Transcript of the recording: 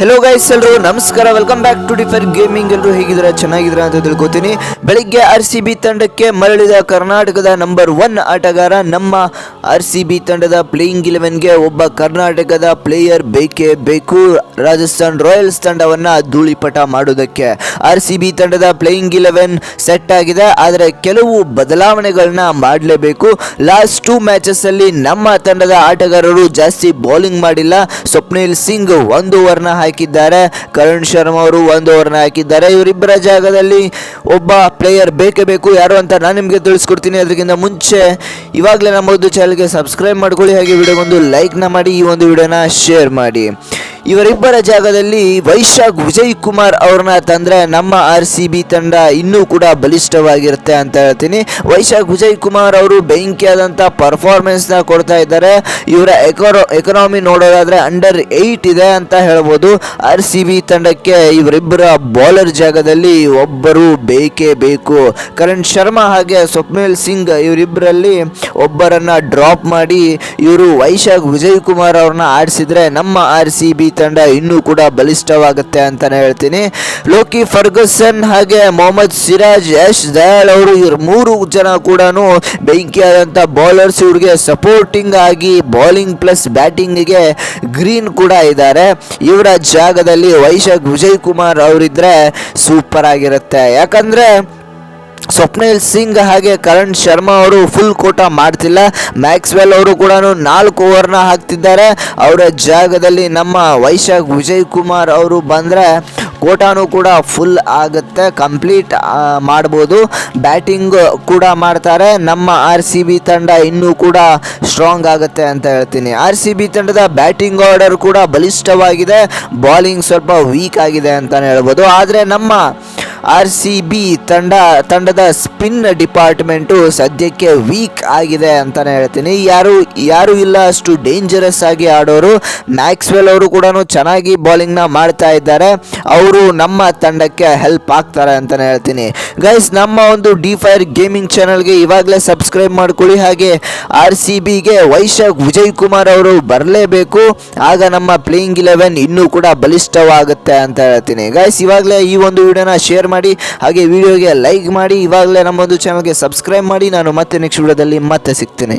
Hello guys ಎಲ್ಲರೂ ನಮಸ್ಕಾರ. Welcome back to differ gaming ಎಲ್ಲರೂ ಹೇಗಿದ್ದೀರಾ? ಚೆನ್ನಾಗಿದ್ದೀರಾ ಅಂತ ತಿಳ್ಕೊತೀನಿ. ಬೆಳಿಗ್ಗೆ ಆರ್ ಸಿ ಬಿ ತಂಡಕ್ಕೆ ಮರಳಿದ ಕರ್ನಾಟಕದ ನಂಬರ್ ಒನ್ ಆಟಗಾರ ನಮ್ಮ ಆರ್ ಸಿ ಬಿ ತಂಡದ ಪ್ಲೇಯಿಂಗ್ ಇಲೆವೆನ್ಗೆ ಒಬ್ಬ ಕರ್ನಾಟಕದ ಪ್ಲೇಯರ್ ಬೇಕೇ ಬೇಕು. ರಾಜಸ್ಥಾನ್ ರಾಯಲ್ಸ್ ತಂಡವನ್ನು ಧೂಳಿಪಟ ಮಾಡೋದಕ್ಕೆ. ಆರ್ ಸಿ ಬಿ ತಂಡದ ಪ್ಲೇಯಿಂಗ್ ಇಲೆವೆನ್ ಸೆಟ್ ಆಗಿದೆ. ಆದರೆ ಕೆಲವು ಬದಲಾವಣೆಗಳನ್ನ ಮಾಡಲೇಬೇಕು. ಲಾಸ್ಟ್ ಟೂ ಮ್ಯಾಚಸ್ಸಲ್ಲಿ ನಮ್ಮ ತಂಡದ ಆಟಗಾರರು ಜಾಸ್ತಿ ಬೌಲಿಂಗ್ ಮಾಡಿಲ್ಲ. ಸ್ವಪ್ನಿಲ್ ಸಿಂಗ್ ಒಂದು ಓವರ್ನ ಹಾಕಿದ್ದಾರೆ. ಕರಣ್ ಶರ್ಮಾ ಅವರು ಒಂದು ಓವರ್ನ ಹಾಕಿದ್ದಾರೆ. ಇವರಿಬ್ಬರ ಜಾಗದಲ್ಲಿ ಒಬ್ಬ ಪ್ಲೇಯರ್ ಬೇಕೇ ಬೇಕು, ಯಾರು ಅಂತ ನಾನು ನಿಮಗೆ ತಿಳಿಸ್ಕೊಡ್ತೀನಿ. ಅದಕ್ಕಿಂತ ಮುಂಚೆ ಇವಾಗಲೇ ನಮ್ಮ ಒಂದು ಚಾನಲ್ಗೆ ಸಬ್ಸ್ಕ್ರೈಬ್ ಮಾಡ್ಕೊಳ್ಳಿ. ಹಾಗೆ ವಿಡಿಯೋಗೊಂದು ಲೈಕ್ನ ಮಾಡಿ, ಈ ಒಂದು ವಿಡಿಯೋನ ಶೇರ್ ಮಾಡಿ. ಇವರಿಬ್ಬರ ಜಾಗದಲ್ಲಿ ವೈಶಾಖ್ ವಿಜಯ್ ಕುಮಾರ್ ಅವ್ರನ್ನ ತಂದ್ರೆ ನಮ್ಮ ಆರ್ ಸಿ ಬಿ ತಂಡ ಇನ್ನೂ ಕೂಡ ಬಲಿಷ್ಠವಾಗಿರುತ್ತೆ ಅಂತ ಹೇಳ್ತೀನಿ. ವೈಶಾಖ್ ವಿಜಯ್ ಕುಮಾರ್ ಅವರು ಬೆಂಕಿಯಾದಂಥ ಪರ್ಫಾರ್ಮೆನ್ಸ್ನ ಕೊಡ್ತಾ ಇದ್ದಾರೆ. ಇವರ ಎಕರೋ ಎಕನಾಮಿ ನೋಡೋದಾದ್ರೆ ಅಂಡರ್ ಏಯ್ಟ್ ಇದೆ ಅಂತ ಹೇಳ್ಬೋದು. ಆರ್ ಸಿ ಬಿ ತಂಡಕ್ಕೆ ಇವರಿಬ್ಬರ ಬೌಲರ್ ಜಾಗದಲ್ಲಿ ಒಬ್ಬರು ಬೇಕೇ ಬೇಕು. ಕರಣ್ ಶರ್ಮಾ ಹಾಗೆ ಸ್ವಪ್ನಿಲ್ ಸಿಂಗ್ ಇವರಿಬ್ಬರಲ್ಲಿ ಒಬ್ಬರನ್ನ ಡ್ರಾಪ್ ಮಾಡಿ ಇವರು ವೈಶಾಖ್ ವಿಜಯ್ ಕುಮಾರ್ ಅವ್ರನ್ನ ಆಡಿಸಿದ್ರೆ ನಮ್ಮ ಆರ್ ಸಿ ಬಿ ತಂಡ ಇನ್ನೂ ಕೂಡ ಬಲಿಷ್ಠವಾಗುತ್ತೆ ಅಂತಾನೆ ಹೇಳ್ತೀನಿ. ಲೋಕಿ ಫರ್ಗಸನ್ ಹಾಗೆ ಮೊಹಮ್ಮದ್ ಸಿರಾಜ್, ಯಶ್ ದಯಾಳ್ ಅವರು ಇವ್ರ ಮೂರು ಜನ ಕೂಡ ಬೆಂಕಿಯಾದಂಥ ಬೌಲರ್ಸ್ ಇವ್ರಿಗೆ ಸಪೋರ್ಟಿಂಗ್ ಆಗಿ ಬೌಲಿಂಗ್ ಪ್ಲಸ್ ಬ್ಯಾಟಿಂಗಿಗೆ ಗ್ರೀನ್ ಕೂಡ ಇದ್ದಾರೆ. ಇವರ ಜಾಗದಲ್ಲಿ ವೈಶಾಖ್ ವಿಜಯ್ ಕುಮಾರ್ ಅವರಿದ್ರೆ ಸೂಪರ್ ಆಗಿರುತ್ತೆ. ಯಾಕಂದ್ರೆ ಸ್ವಪ್ನಿಲ್ ಸಿಂಗ್ ಹಾಗೆ ಕರಣ್ ಶರ್ಮಾ ಅವರು ಫುಲ್ ಕೋಟ ಮಾಡ್ತಿಲ್ಲ. ಮ್ಯಾಕ್ಸ್ವೆಲ್ ಅವರು ಕೂಡ ನಾಲ್ಕು ಓವರ್ನ ಹಾಕ್ತಿದ್ದಾರೆ. ಅವರ ಜಾಗದಲ್ಲಿ ನಮ್ಮ ವೈಶಾಖ್ ವಿಜಯ್ ಕುಮಾರ್ ಅವರು ಬಂದರೆ ಕೋಟಾನು ಕೂಡ ಫುಲ್ ಆಗುತ್ತೆ ಕಂಪ್ಲೀಟ್ ಮಾಡ್ಬೋದು. ಬ್ಯಾಟಿಂಗ್ ಕೂಡ ಮಾಡ್ತಾರೆ. ನಮ್ಮ ಆರ್ ಸಿ ಬಿ ತಂಡ ಇನ್ನೂ ಕೂಡ ಸ್ಟ್ರಾಂಗ್ ಆಗುತ್ತೆ ಅಂತ ಹೇಳ್ತೀನಿ. ಆರ್ ಸಿ ಬಿ ತಂಡದ ಬ್ಯಾಟಿಂಗ್ ಆರ್ಡರ್ ಕೂಡ ಬಲಿಷ್ಠವಾಗಿದೆ. ಬಾಲಿಂಗ್ ಸ್ವಲ್ಪ ವೀಕ್ ಆಗಿದೆ ಅಂತಲೇ ಹೇಳ್ಬೋದು. ಆದರೆ ನಮ್ಮ ಆರ್ ಸಿ ಬಿ ತಂಡ, ತಂಡದ ಸ್ಪಿನ್ ಡಿಪಾರ್ಟ್ಮೆಂಟು ಸದ್ಯಕ್ಕೆ ವೀಕ್ ಆಗಿದೆ ಅಂತಲೇ ಹೇಳ್ತೀನಿ. ಯಾರು ಯಾರು ಇಲ್ಲ, ಅಷ್ಟು ಡೇಂಜರಸ್ ಆಗಿ ಆಡೋರು. ಮ್ಯಾಕ್ಸ್ವೆಲ್ ಅವರು ಕೂಡ ಚೆನ್ನಾಗಿ ಬೌಲಿಂಗ್ನ ಮಾಡ್ತಾ ಇದ್ದಾರೆ. ಅವರು ನಮ್ಮ ತಂಡಕ್ಕೆ ಹೆಲ್ಪ್ ಆಗ್ತಾರೆ ಅಂತಲೇ ಹೇಳ್ತೀನಿ. ಗೈಸ್ ನಮ್ಮ ಒಂದು ಡಿ ಫೈರ್ ಗೇಮಿಂಗ್ ಚಾನಲ್ಗೆ ಇವಾಗಲೇ ಸಬ್ಸ್ಕ್ರೈಬ್ ಮಾಡ್ಕೊಳ್ಳಿ. ಹಾಗೆ ಆರ್ ಸಿ ಬಿಗೆ ವೈಶಾಖ್ ವಿಜಯ್ ಕುಮಾರ್ ಅವರು ಬರಲೇಬೇಕು. ಆಗ ನಮ್ಮ ಪ್ಲೇಯಿಂಗ್ ಇಲೆವೆನ್ ಇನ್ನೂ ಕೂಡ ಬಲಿಷ್ಠವಾಗುತ್ತೆ ಅಂತ ಹೇಳ್ತೀನಿ. ಗೈಸ್ ಇವಾಗಲೇ ಈ ಒಂದು ವಿಡಿಯೋನ ಶೇರ್ ಮಾಡಿ, ಹಾಗೆ ವಿಡಿಯೋಗೆ ಲೈಕ್ ಮಾಡಿ, ಇವಾಗಲೇ ನಮ್ಮೊಂದು ಚಾನಲ್ಗೆ ಸಬ್ಸ್ಕ್ರೈಬ್ ಮಾಡಿ, ನಾನು ಮತ್ತೆ ನೆಕ್ಸ್ಟ್ ವಿಡಿಯೋದಲ್ಲಿ ಮತ್ತೆ ಸಿಗ್ತೀನಿ.